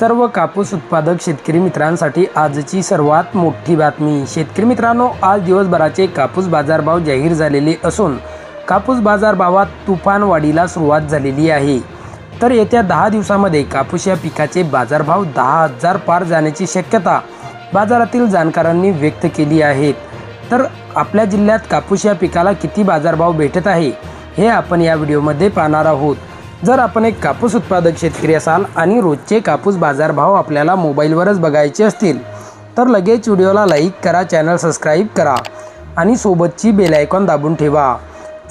सर्व कापूस उत्पादक शेतकरी मित्रांसाठी आजची सर्वात मोठी बातमी. शेतकरी मित्रांनो आज दिवसभराचे कापूस बाजारभाव जाहीर झालेले असून कापूस बाजारभावात तुफान वाढीला सुरुवात झालेली आहे. तर येत्या दहा दिवसामध्ये कापूस या पिकाचे बाजारभाव दहा हजार पार जाण्याची शक्यता बाजारातील जाणकारांनी व्यक्त केली आहेत तर आपल्या जिल्ह्यात कापूस या पिकाला किती बाजारभाव भेटत आहे हे आपण या व्हिडिओमध्ये पाहणार आहोत. जर आपण एक कापूस उत्पादक शेतकरी असाल आणि रोजचे कापूस बाजारभाव आपल्याला मोबाईलवरच बघायचे असतील तर लगेच व्हिडिओला लाईक करा चॅनल सबस्क्राईब करा आणि सोबतची बेल आयकॉन दाबून ठेवा.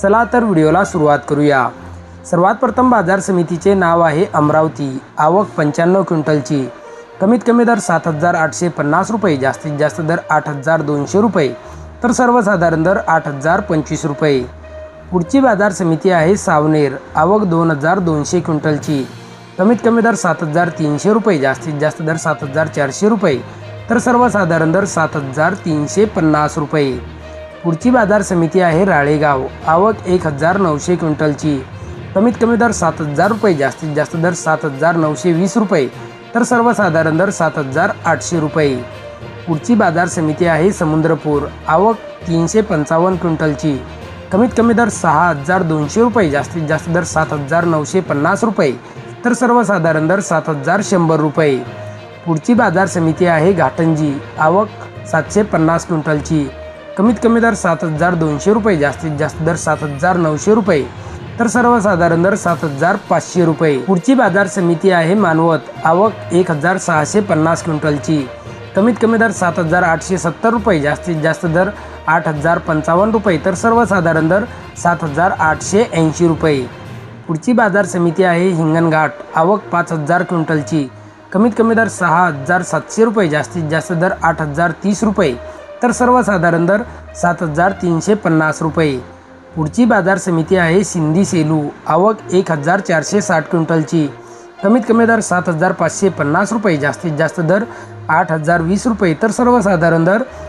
चला तर व्हिडिओला सुरुवात करूया. सर्वात प्रथम बाजार समितीचे नाव आहे अमरावती आवक पंच्याण्णव क्विंटलची. कमीत कमी दर सात हजार आठशे पन्नास रुपये जास्तीत जास्त दर आठ हजार दोनशे रुपये तर सर्वसाधारण दर आठ हजार पंचवीस रुपये. पुढची बाजार समिती आहे सावनेर. आवक दोन हजार दोनशे क्विंटलची. कमीत कमी दर सात हजार तीनशे रुपये जास्तीत जास्त दर सात हजार चारशे रुपये. तर सर्वसाधारण दर सात हजार तीनशे पन्नास रुपये. पुढची बाजार समिती आहे राळेगाव. आवक एक हजार नऊशे क्विंटलची. कमीत कमी दर सात हजार रुपये जास्तीत जास्त दर सात हजार नऊशे वीस रुपये. तर सर्वसाधारण दर सात हजार आठशे रुपये. पुढची बाजार समिती आहे समुद्रपूर. आवक तीनशे पंचावन्न क्विंटलची. कमीत कमी दर सहा हजार दोनशे रुपये जास्तीत जास्त दर सात हजार नऊशे पन्नास रुपये तर सर्वसाधारण दर सात हजार शंभर रुपये. पुढची बाजार समिती आहे घाटंजी आवक सातशे पन्नास क्विंटलची. कमीत कमी दर सात हजार दोनशे रुपये जास्तीत जास्त दर सात हजार नऊशे रुपये तर सर्वसाधारण दर सात हजार पाचशे रुपये. पुढची बाजार समिती आहे मानवत आवक एक हजार सहाशे पन्नास क्विंटलची. कमीत कमी दर सात हजार आठशे सत्तर रुपये जास्तीत जास्त दर आठ हजार पंचावन्न रुपये. तर सर्वसाधारण दर सात हजार आठशे ऐंशी रुपये. पुढची बाजार समिती आहे हिंगणघाट. आवक पाच हजार क्विंटलची. कमीत कमी दर सहा हजार सातशे रुपये. जास्तीत जास्त दर आठ हजार तीस रुपये. तर सर्वसाधारण दर सात हजार तीनशे पन्नास रुपये. पुढची बाजार समिती आहे सिंधी सेलू. आवक एक हजार चारशे साठ क्विंटलची. कमीत कमी दर सात हजार पाचशे पन्नास रुपये. जास्तीत जास्त दर आठ हजार वीस रुपये. तर सर्वसाधारण दर